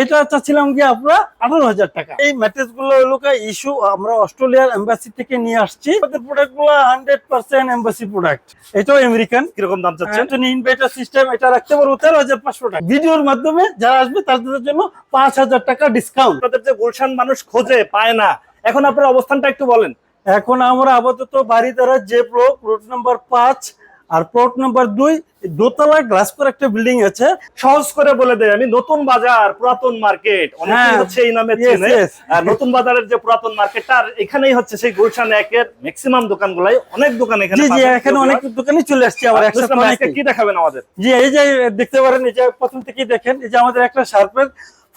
এটা চাচ্ছিলাম কি আপনারা আঠারো হাজার টাকা। এই ম্যাট্রেসগুলো হলো ইস্যু আমরা অস্ট্রেলিয়ার এম্বাসি থেকে নিয়ে আসছি। প্রোডাক্টগুলো হান্ড্রেড পার্সেন্ট এম্বাসি প্রোডাক্ট এটাও আমেরিকান কীরকম দাম চাচ্ছেন? ইনভার্টার সিস্টেম এটা রাখতে পারব তেরো হাজার পাঁচশো টাকা। ভিডিওর মাধ্যমে যারা আসবে তাদের জন্য পাঁচ হাজার টাকা ডিসকাউন্ট আপনাদের যে গুলশান মানুষ খোঁজে পায় না। এখন আপনার অবস্থানটা একটু বলেন। এখন আমরা আপাতত বাড়িদারা যে ব্লক রোড নাম্বার পাঁচ আর প্লট নাম্বার দুই দোতলা গ্লাস করে একটা বিল্ডিং আছে। সহজ করে বলে দেয় আমি নতুন বাজার পুরাতন মার্কেট অনেকেই হ্যাঁ, হচ্ছে এই নামে চেনে। আর নতুন বাজারের যে পুরাতন মার্কেটটা আর এখানেই হচ্ছে সেই গুলশান একের ম্যাক্সিমাম দোকানগুলাই। অনেক দোকান এখানে জি জি এখানে অনেক দোকানে চলে আসছে আমার একসাথে কি দেখাবেন আমাদের? জি এই যে দেখতে পারেন এই যে প্রথম থেকেই দেখেন এই যে আমাদের একটা শার্পের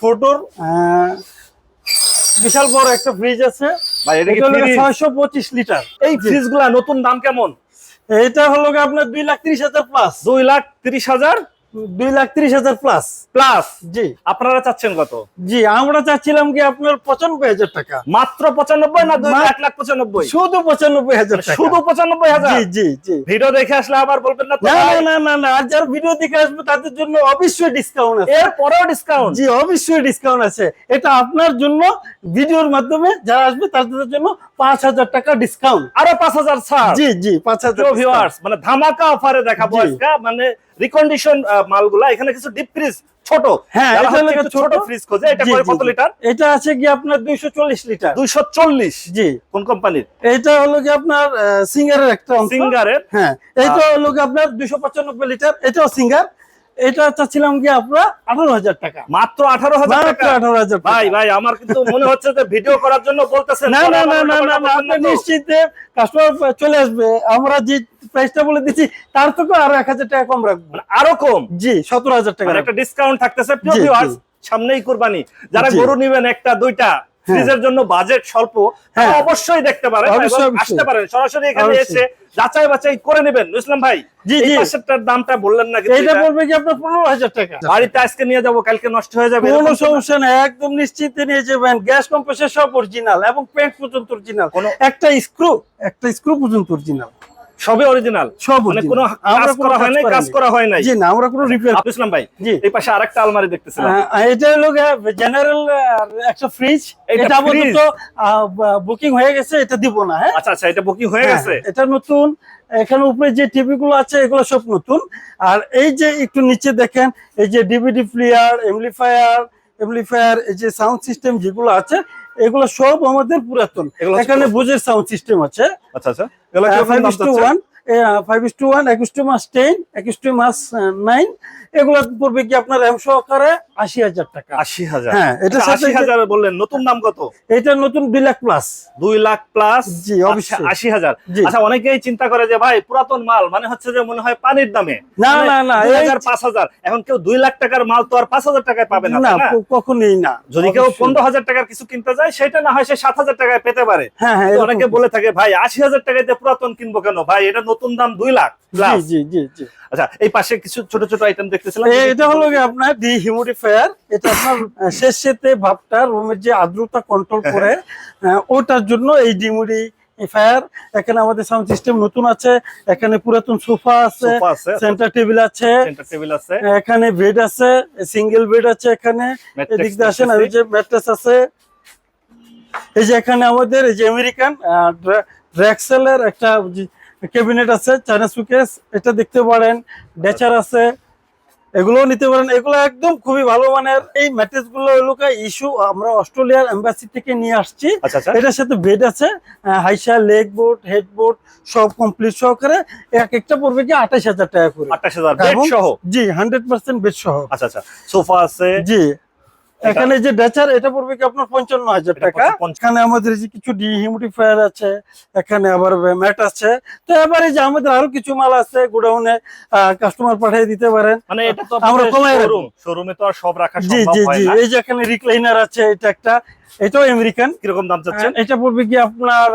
ফোটোর বিশাল বড় একটা ফ্রিজ আছে। ভাই এটা? ছয়শো পঁচিশ লিটার। এই ফ্রিজগুলা নতুন দাম কেমন? এটা হলো আপনার দুই লাখ ত্রিশ হাজার প্লাস দুই লাখ তিরিশ হাজার দুই লাখ ত্রিশ হাজার প্লাস প্লাস জি। আপনারা চাচ্ছেন কত? জি আমরা চাচ্ছিলাম কি আপনার পঁচানব্বই হাজার টাকা। মাত্র পঁচানব্বই না এক লাখ পঁচানব্বই? শুধু পঁচানব্বই হাজার শুধু পঁচানব্বই হাজার? জি জি জি। ভিডিও দেখে আসলে আবার বলবেন না না না না আর যারা ভিডিও দেখে আসবে তাদের জন্য অবশ্যই ডিসকাউন্ট আছে। এর পরেও ডিসকাউন্ট জি অবশ্যই ডিসকাউন্ট আছে। এটা আপনার জন্য ভিডিওর মাধ্যমে যারা আসবে তাদের জন্য পাঁচ হাজার টাকা ডিসকাউন্ট আরও পাঁচ হাজার ছাড়। জি জি পাঁচ হাজার মানে ধামাকা অফারে দেখাবো। মানে রিকন্ডিশন মালগুলা এখানে কিছু ডিপ ফ্রিজ ছোট। হ্যাঁ, ছোট। ফ্রিজ খোঁজে এটা কত লিটার? এটা আছে কি আপনার দুইশো চল্লিশ লিটার। দুইশো চল্লিশ? জি। কোন কোম্পানির? এটা হলো কি আপনার সিঙ্গারের একটা সিঙ্গারের? হ্যাঁ এটা হলো কি আপনার দুইশো পঁচানব্বই লিটার এটাও সিঙ্গার। এটা চাচ্ছিলাম কি আপনার আঠারো হাজার টাকা। মাত্র আঠারো হাজার মাত্র আঠারো হাজার ভাই ভাই আমার কিন্তু মনে হচ্ছে যে ভিডিও করার জন্য বলতেছেন। না না না না না আপনি না তো? নিশ্চিন্তে কাস্টমার চলে আসবে। আমরা যে প্রাইসটা বলে দিচ্ছি তার থেকে আরও এক হাজার টাকা কম রাখব। মানে আরও কম? জি সতেরো হাজার টাকা মানে একটা ডিসকাউন্ট থাকতেছে সামনেই কোরবানি। যারা গরু নিবেন একটা দুইটা ফ্রিজের জন্য বাজেট স্বল্প হ্যাঁ। অবশ্যই দেখতে পারেন। আসতে পারেন সরাসরি এখানে এসে যাচাই বাছাই করে নেবেন বুঝলাম ভাই জি, জি। পাশেরটার দামটা বললেন না এটা। কি আপনার পনেরো হাজার টাকা বাড়িতে আজকে নিয়ে যাব কালকে নষ্ট হয়ে যাবে কোনো। সমস্যা নেই একদম নিশ্চিন্তে নিয়ে যাবেন গ্যাস কম্প্রেসার সব অরিজিনাল এবং পেন্ট পর্যন্ত অরিজিনাল কোনো- একটা স্ক্রু একটা স্ক্রু পর্যন্ত অরিজিনাল সবই অরিজিনাল সব মানে কোনো কাজ করা হয় নাই কাজ করা হয় নাই। জি না আমরা কোনো রিপেয়ার বুঝলাম ভাই জি। এই পাশে আরেকটা আলমারি দেখতেছিলাম। এটা হলো জেনারেল একটা ফ্রিজ এটা আপাতত বুকিং হয়ে গেছে এটা দিব না হ্যাঁ? আচ্ছা আচ্ছা এটা বুকিং হয়ে গেছে? হ্যাঁ, এটা নতুন। এখানে উপরে যে টিভি গুলো আছে এগুলো সব নতুন। আর এই যে একটু নিচে দেখেন এই যে ডিভিডি প্লেয়ার এমপ্লিফায়ার এমপ্লিফায়ার এই যে সাউন্ড সিস্টেম যেগুলো আছে এগুলো সব আমাদের পুরাতন। এখানে বুঝের সাউন্ড সিস্টেম আছে। আচ্ছা আচ্ছা। Five is two one two একুশ টু মাস টেন একুশ টু মাস নাইন এগুলো পড়বে কি আপনার এম সহকারে? আশি হাজার টাকা। আশি হাজার। হ্যাঁ, এটার আচ্ছা, আশি হাজার বললেন নতুন দাম কত? এটা নতুন দুই লাখ প্লাস দুই লাখ প্লাস জি, অবশ্যই। আশি হাজার। আচ্ছা অনেকেই চিন্তা করে যে ভাই পুরাতন মাল। মানে হচ্ছে যে মনে হয় পানির দামে। না, মানে না, না, দুই হাজার পাঁচ হাজার। এখন কেউ দুই লাখ টাকার মাল তো আর পাঁচ হাজার টাকায় পাবে না? কখনোই না। যদি কেউ পনেরো হাজার টাকার কিছু কিনতে যায় সেটা না হয় সে সাত হাজার টাকায় পেতে পারে। হ্যাঁ হ্যাঁ অনেকে বলে থাকে ভাই আশি হাজার টাকায় পুরাতন কিনবো কেন? ভাই এটা নতুন দাম দুই লাখ জি জি আচ্ছা এই পাশে কিছু ছোট ছোট আইটেম দেখতেছিলাম। এটা হলো কি আপনার ডি হিউমিডিফায়ার এটা আপনার শেষেতে ভাবটা রুমের যে আর্দ্রতা কন্ট্রোল করে ওটার জন্য এই ডিমিউডিফায়ার এখানে আমাদের সাউন্ড সিস্টেম নতুন আছে। এখানে পুরাতন সোফা আছে সেন্টার টেবিল আছে। টেবিল আছে। এখানে বেড আছে সিঙ্গেল বেড আছে এখানে। Mattress এদিক দিয়ে আসেন আর যে ম্যাট্রেস আছে। এই যে এখানে আমাদের এই যে আমেরিকান একটা ক্যাবিনেট আছে চায়না সুকেস এটা দেখতে পারেন ডেচার আছে এগুলোও নিতে পারেন। এগুলো একদম খুবই ভালো মানের। এই ম্যাট্রেসগুলো ইস্যু আমরা অস্ট্রেলিয়ার এম্বাসি থেকে নিয়ে আসছি। আচ্ছা আচ্ছা। এটার সাথে বেড আছে হাইসা লেগ বোর্ড হেড বোর্ড সব কমপ্লিট সহকারে। এক একটা পড়বে কি আঠাশ হাজার টাকা করে। আঠাশ হাজার জি হান্ড্রেড পার্সেন্ট বেড সহ। আচ্ছা আচ্ছা। সোফা আছে। জি। এখানে যে ড্যাচার এটা পড়বে কি আপনার পঞ্চান্ন হাজার টাকা। এখানে আমাদের যে কিছু ডিহিউমিডিফায়ার আছে এখানে আবার ম্যাট আছে। তো এবারে যে আমাদের আরও কিছু মাল আছে গোডাউনে কাস্টমার পাঠিয়ে দিতে পারেন। মানে এটা তো আমরা কমায় শোরুম শোরুমে তো আর সব রাখা সম্ভব হয় না জি। জি জি এই যে এখানে রিক্লাইনার আছে এটা একটা। এটাও আমেরিকান। কীরকম দাম চাচ্ছেন? এটা পড়বে কি আপনার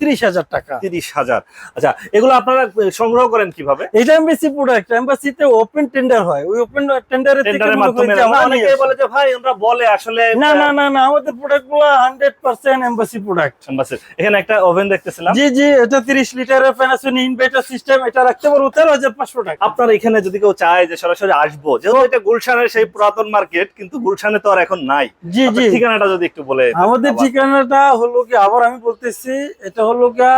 তিরিশ হাজার টাকা। তিরিশ হাজার। আচ্ছা এগুলো আপনারা সংগ্রহ করেন কীভাবে? এটা এমবাসি প্রোডাক্ট এমবাসিতে ওপেন টেন্ডার হয়। ওই ওপেন টেন্ডারে টেন্ডারের মাধ্যমে অনেকে বলে যে ভাই ওরা বলে আসলে না না না না আমাদের প্রোডাক্ট এমবাসি। এখানে একটা ওভেন দেখতেছিলাম। জি জি এটা তিরিশ লিটারের প্যানাসোনিক ইনভার্টার সিস্টেম এটা রাখতে পারব তেরো হাজার পাঁচশো টাকা। আপনার এখানে যদি কেউ চায় যে সরাসরি আসব যেহেতু এটা গুলশানের সেই পুরাতন মার্কেট কিন্তু গুলশানে তো আর এখন নাই। জি জি। ঠিকানাটা যদি একটু বলে আমাদের। ঠিকানাটা হলো কি আবার আমি বলতেছি এটা হলো গিয়া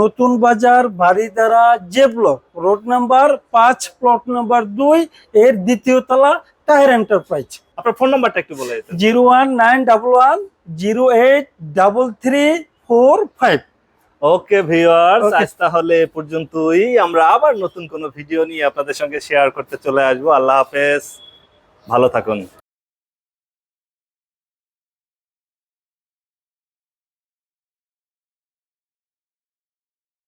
নতুন বাজার বাড়িদারা জে ব্লক রোড নাম্বার পাঁচ প্লট নাম্বার দুই এর দ্বিতীয় তলা টায়ার এন্টারপ্রাইজ। আপনার ফোন নাম্বারটা একটু বলে zero one nine double one zero eight double three four five. Okay viewers. আজ তাহলে পর্যন্তই। আমরা আবার নতুন কোনো ভিডিও নিয়ে আপনাদের সঙ্গে শেয়ার করতে চলে আসব। আল্লাহ হাফেজ। ভালো থাকুন।